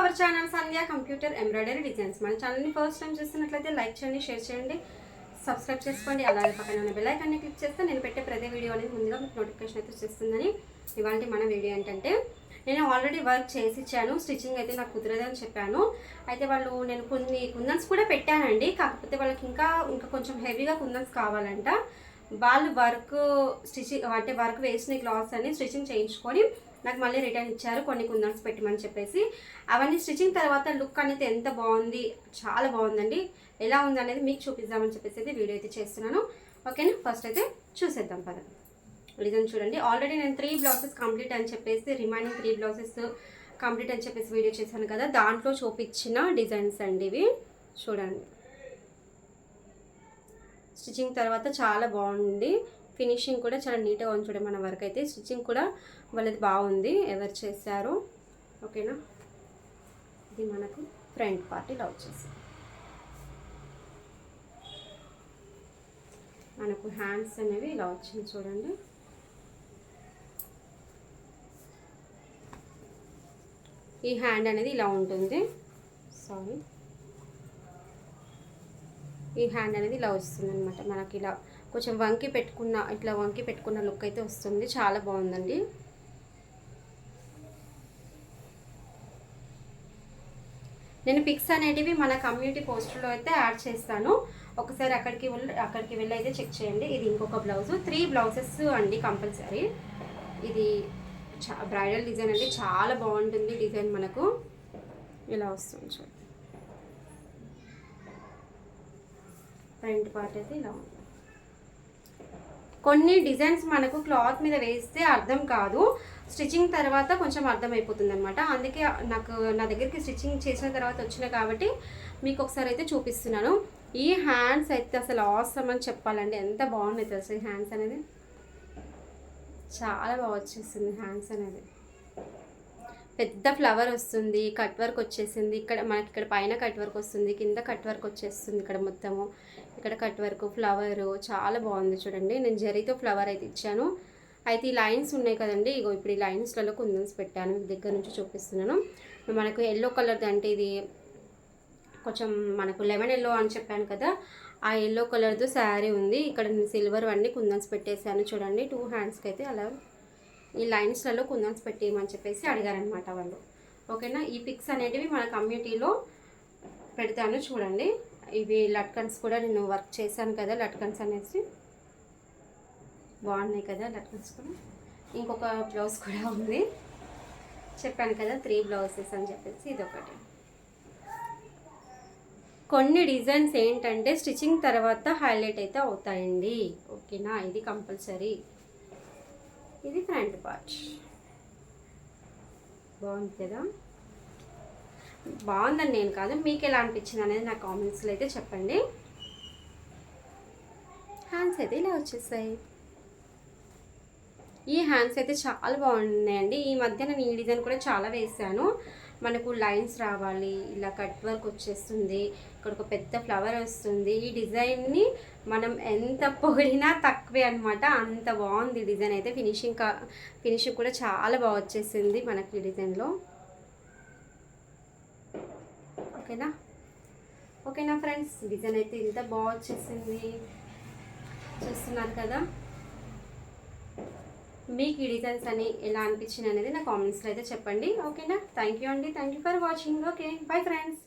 Our channel Sandhya computer embroidery designs. మన ఛానల్ని first time చూస్తున్నట్లయితే లైక్ చేయండి షేర్ చేయండి సబ్స్క్రైబ్ చేసుకోండి. అలాగే పక్కన ఉన్న బెల్లైకాన్ని క్లిక్ చేస్తే నేను పెట్టే ప్రతి వీడియో అనేది ముందుగా మీకు నోటిఫికేషన్ అయితే చేస్తుందని ఇవాళ మన వీడియో ఏంటంటే నేను ఆల్రెడీ వర్క్ చేసి ఇచ్చాను స్టిచ్చింగ్ అయితే నాకు కుదరదని చెప్పాను. అయితే వాళ్ళు నేను కొన్ని కుందన్స్ కూడా పెట్టానండి. కాకపోతే వాళ్ళకి ఇంకా ఇంకా కొంచెం హెవీగా కుందన్స్ కావాలంట. వాళ్ళు వర్క్ స్టిచ్చింగ్ అంటే వర్క్ వేసిన క్లాత్స్ అన్ని స్టిచ్చింగ్ చేయించుకొని నాకు మళ్ళీ రిటర్న్ ఇచ్చారు. కొన్ని కుందన్స్ పెట్టమని చెప్పేసి. అవన్నీ స్టిచ్చింగ్ తర్వాత లుక్ అనేది ఎంత బాగుంది చాలా బాగుందండి. ఎలా ఉంది అనేది మీకు చూపిద్దామని చెప్పేసి అయితే వీడియో అయితే చేస్తున్నాను. ఓకేనా? ఫస్ట్ అయితే చూసేద్దాం పద. రిజన్ చూడండి. ఆల్రెడీ నేను త్రీ బ్లౌజెస్ కంప్లీట్ అని చెప్పేసి రిమైనింగ్ త్రీ బ్లౌజెస్ కంప్లీట్ అని చెప్పేసి వీడియో చేశాను కదా. దాంట్లో చూపించిన డిజైన్స్ అండి ఇవి. చూడండి. స్టిచ్చింగ్ తర్వాత చాలా బాగుంది. ఫినిషింగ్ కూడా చాలా నీట్గా ఉంచడం మన వర్క్ అయితే. స్టిచ్చింగ్ కూడా వాళ్ళది బాగుంది. ఎవరు చేశారు? ఓకేనా? ఇది మనకు ఫ్రంట్ పార్ట్ ఇలా వచ్చేసి. మనకు హ్యాండ్స్ అనేవి ఇలా వచ్చింది చూడండి. ఈ హ్యాండ్ అనేది ఇలా ఉంటుంది. సారీ. ఈ హ్యాండ్ అనేది ఇలా వస్తుంది అనమాట మనకి ఇలా కొంచెం వంకి పెట్టుకున్న ఇట్లా వంకి పెట్టుకున్న లుక్ అయితే వస్తుంది. చాలా బాగుందండి. నేను పిక్స్ అనేటివి మన కమ్యూనిటీ పోస్టర్లో అయితే యాడ్ చేస్తాను. ఒకసారి అక్కడికి వెళ్ళి అక్కడికి వెళ్ళి అయితే చెక్ చేయండి. ఇది ఇంకొక బ్లౌజ్ త్రీ బ్లౌజెస్ అండి కంపల్సరీ ఇది చా బ్రైడల్ డిజైన్ అండి. చాలా బాగుంటుంది డిజైన్ మనకు. ఇలా వస్తుంది చూడండి ఫ్రంట్ పార్ట్ అయితే ఇలా కొన్ని డిజైన్స్ మనకు క్లాత్ మీద వేస్తే అర్థం కాదు. స్టిచ్చింగ్ తర్వాత కొంచెం అర్థమైపోతుంది అనమాట అందుకే నాకు నా దగ్గరికి స్టిచ్చింగ్ చేసిన తర్వాత వచ్చినాయి కాబట్టి మీకు ఒకసారి అయితే చూపిస్తున్నాను. ఈ హ్యాండ్స్ అయితే అసలు ఆసమ్ అని చెప్పాలండి. ఎంత బాగున్నాయి తెలుసు ఈ హ్యాండ్స్ అనేది? చాలా బాగా వచ్చేసింది హ్యాండ్స్ అనేది. పెద్ద ఫ్లవర్ వస్తుంది కట్ వర్క్ వచ్చేసింది ఇక్కడ మనకి ఇక్కడ పైన కట్ వర్క్ వస్తుంది కింద కట్ వర్క్ వచ్చేస్తుంది ఇక్కడ మొత్తము. ఇక్కడ కట్ వర్క్ ఫ్లవర్ చాలా బాగుంది చూడండి. నేను జరీతో ఫ్లవర్ అయితే ఇచ్చాను. అయితే ఈ లైన్స్ ఉన్నాయి కదండి ఇగో ఇప్పుడు ఈ లైన్స్లలో కుందన్స్ పెట్టాను మీకు దగ్గర నుంచి చూపిస్తున్నాను. మనకు ఎల్లో కలర్ది అంటే ఇది కొంచెం మనకు లెమన్ ఎల్లో అని చెప్పాను కదా ఆ ఎల్లో కలర్తో శారీ ఉంది. ఇక్కడ సిల్వర్ అన్నీ కుందన్స్ పెట్టేశాను చూడండి. టూ హ్యాండ్స్కి అయితే అలా ఈ లైన్స్లలో కుందన్స్ పెట్టేయమని చెప్పేసి అడిగారనమాట వాళ్ళు. ఓకేనా? ఈ పిక్స్ అనేటివి మన కమ్యూనిటీలో పెడతాను చూడండి. ఇవి లట్కన్స్ కూడా నేను వర్క్ చేశాను కదా లట్కన్స్ అనేసి. బాగున్నాయి కదా లట్కన్స్ కూడా. ఇంకొక బ్లౌజ్ కూడా ఉంది. చెప్పాను కదా త్రీ బ్లౌజెస్ అని చెప్పేసి ఇది ఒకటి కొన్ని డిజైన్స్ ఏంటంటే స్టిచ్చింగ్ తర్వాత హైలైట్ అయితే అవుతాయండి. ఓకేనా? ఇది కంపల్సరీ. ఇది ఫ్రంట్ పార్ట్. బాగుంది కదా? బాగుందని నేను కాదు. మీకు ఎలా అనిపించింది అనేది నా కామెంట్స్లో అయితే చెప్పండి. హ్యాండ్స్ అయితే ఇలా వచ్చేసాయి. ఈ హ్యాండ్స్ అయితే చాలా బాగున్నాయండి. ఈ మధ్య నేను ఈ డిజైన్ కూడా చాలా వేసాను మనకు లైన్స్ రావాలి ఇలా కట్ వర్క్ వచ్చేస్తుంది ఇక్కడ ఒక పెద్ద ఫ్లవర్ వస్తుంది. ఈ డిజైన్ని మనం ఎంత పొగిడినా తక్కువే అనమాట అంత బాగుంది డిజైన్ అయితే. ఫినిషింగ్ కా ఫినిషింగ్ కూడా చాలా బాగా వచ్చేసింది మనకి ఈ డిజైన్లో. ఓకేనా? ఓకేనా ఫ్రెండ్స్? డిజైన్ అయితే ఇంత బాగా వచ్చేసింది. చూస్తున్నారు కదా? మీకు ఈ డిజైన్స్ అని ఎలా అనిపించింది అనేది నా కామెంట్స్లో అయితే చెప్పండి. ఓకేనా థ్యాంక్ యూ అండి. Thank you for watching okay bye friends